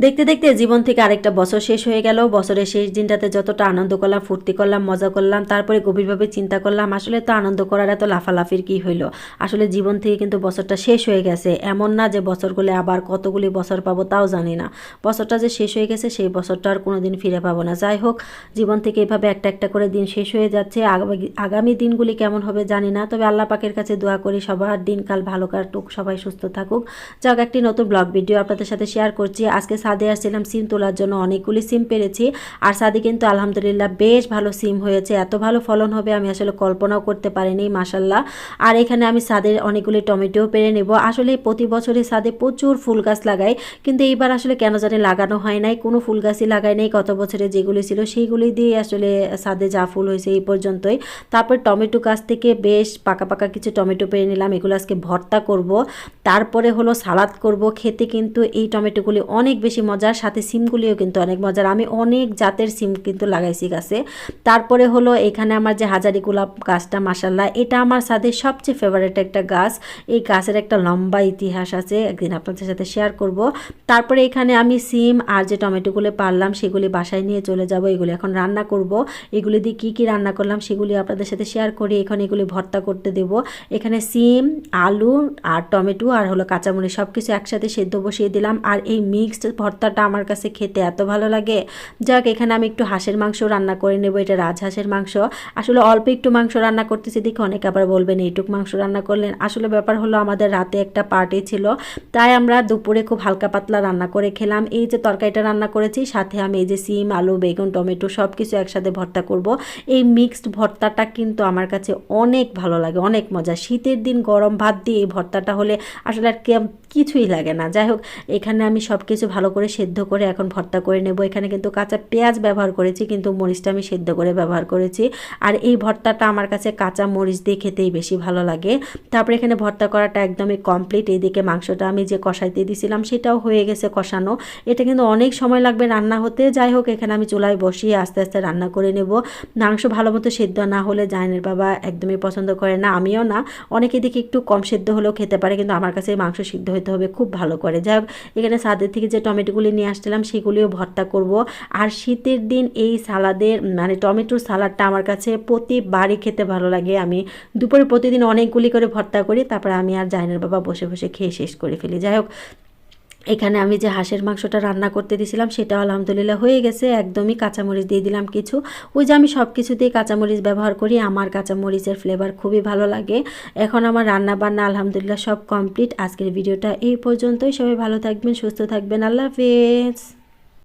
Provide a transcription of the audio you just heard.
দেখতে দেখতে জীবন থেকে আরেকটা বছর শেষ হয়ে গেল। বছরের শেষ দিনটাতে যতটা আনন্দ করলাম, ফুর্তি করলাম, মজা করলাম, তারপরে গভীরভাবে চিন্তা করলাম, আসলে তো আনন্দ করার এত লাফালাফির কি হইল? আসলে জীবন থেকে কিন্তু বছরটা শেষ হয়ে গেছে। এমন না যে বছরগুলো আবার কতগুলি বছর পাবো তাও জানি না। বছরটা যে শেষ হয়ে গেছে, সেই বছরটা আর কোনো দিন ফিরে পাবো না। যাই হোক, জীবন থেকে এভাবে একটা একটা করে দিন শেষ হয়ে যাচ্ছে। আগামী- আগামী দিনগুলি কেমন হবে জানি না। তবে আল্লাহ পাকের কাছে দোয়া করি, সবার দিনকাল ভালো কাটুক, সবাই সুস্থ থাকুক। যাক, একটি নতুন ব্লগ ভিডিও আপনাদের সাথে শেয়ার করছি। আজকে সাদে আসছিলাম সিম তোলার জন্য। অনেকগুলি সিম পেরেছি। আর সাদে কিন্তু আলহামদুলিল্লাহ বেশ ভালো সিম হয়েছে। এত ভালো ফলন হবে আমি আসলে কল্পনাও করতে পারিনি মাসাল্লাহ আর এখানে আমি সাদের অনেকগুলি টমেটোও পেরে নেব। আসলে প্রতি বছরই সাদে প্রচুর ফুল গাছ লাগাই। কিন্তু এইবার আসলে কেন জানি লাগানো হয় নাই। কোনো ফুল গাছই লাগাই নাই। গত বছরে যেগুলি ছিল সেইগুলি দিয়ে আসলে সাদে যা ফুল হয়েছে এই পর্যন্তই। তারপর টমেটো গাছ থেকে বেশ পাকা পাকা কিছু টমেটো পেরে নিলাম। এগুলো আজকে ভর্তা করব। তারপরে হলো সালাদ করব। খেতে কিন্তু এই টমেটোগুলি অনেক বেশি মজার, সাথে সিমগুলিও কিন্তু অনেক মজার। আমি অনেক জাতের সিম কিন্তু লাগাইছি গাছে। তারপরে হলো এখানে আমার যে হাজারি গোলাপ গাছটা মাসাল্লাহ এটা আমার সাথে সবচেয়ে ফেভারিট একটা গাছ। এই গাছের একটা লম্বা ইতিহাস আছে, একদিন আপনাদের সাথে শেয়ার করব। তারপরে এখানে আমি সিম আর যে টমেটোগুলো পারলাম, সেগুলি বাসায় নিয়ে চলে যাব, এগুলি এখন রান্না করব। এগুলি দিয়ে কী কী রান্না করলাম, সেগুলি আপনাদের সাথে শেয়ার করি। এখন এগুলি ভর্তা করতে দেব। এখানে সিম, আলু আর টমেটো আর হলো কাঁচামরিচ সব কিছু একসাথে সেদ্ধ বসিয়ে দিলাম। আর এই মিক্সড ভর্তাটা আমার কাছে খেতে এত ভালো লাগে। যাক, এখানে আমি একটু হাঁসের মাংস রান্না করে নেব, এটা রাজহাঁসের মাংস। আসলে অল্প একটু মাংস রান্না করতেছি দেখে অনেক আবার বলবেন, এইটুক মাংস রান্না করলেন। আসলে ব্যাপার হলো আমাদের রাতে একটা পার্টি ছিল, তাই আমরা দুপুরে খুব হালকা পাতলা রান্না করে খেলাম। এই যে তরকারিটা রান্না করেছি, সাথে আমি এই যে সিম, আলু, বেগুন, টমেটো সব কিছু একসাথে ভর্তা করব। এই মিক্সড ভর্তাটা কিন্তু আমার কাছে অনেক ভালো লাগে, অনেক মজা। শীতের দিন গরম ভাত দিয়ে এই ভর্তাটা হলে আসলে আর কিছুই লাগে না। যাই হোক, এখানে আমি সব কিছু ভালো করে সেদ্ধ করে এখন ভর্তা করে নেব। এখানে কিন্তু কাঁচা পেঁয়াজ ব্যবহার করেছি, কিন্তু মরিচটা আমি সেদ্ধ করে ব্যবহার করেছি। আর এই ভর্তাটা আমার কাছে কাঁচা মরিচ দিয়ে খেতেই বেশি ভালো লাগে। তারপরে এখানে ভর্তা করাটা একদমই কমপ্লিট এইদিকে মাংসটা আমি যে কষাইতে দিয়েছিলাম সেটাও হয়ে গেছে কষানো। এটা কিন্তু অনেক সময় লাগবে রান্না হতে। যাই হোক, এখানে আমি চুলায় বসিয়ে আস্তে আস্তে রান্না করে নেব। মাংস ভালো মতো সেদ্ধ না হলে জাইনের বাবা একদমই পছন্দ করে না, আমিও না। অনেকে দেখি একটু কম সেদ্ধ হলেও খেতে পারে, কিন্তু আমার কাছে মাংস সিদ্ধ হতে হবে, খুব ভালো করে। যাই হোক, এখানে সাদের থেকে যে টমেটোগুলি নিয়ে আসছিলাম, সেগুলিও ভর্তা করব। আর শীতের দিন এই সালাদের মানে টমেটোর সালাদটা আমার কাছে প্রতিবারই খেতে ভালো লাগে। আমি দুপুরে প্রতিদিন অনেকগুলি করে ভর্তা করি, তারপরে আমি আর জাইনের বাবা বসে বসে খেয়ে শেষ করে ফেলি। যাই হোক এখানে আমি যে হাঁসের মাংসটা রান্না করতে দিয়েছিলাম সেটা আলহামদুলিল্লাহ হয়ে গেছে। একদমই কাঁচামরিচ দিয়ে দিলাম কিছু। ওই যে আমি সব কিছুতেই কাঁচামরিচ ব্যবহার করি, আমার কাঁচামরিচের ফ্লেভার খুবই ভালো লাগে। এখন আমার রান্না বান্না আলহামদুলিল্লাহ সব কমপ্লিট আজকের ভিডিওটা এই পর্যন্তই। সবাই ভালো থাকবেন, সুস্থ থাকবেন। আল্লাহ হাফেজ।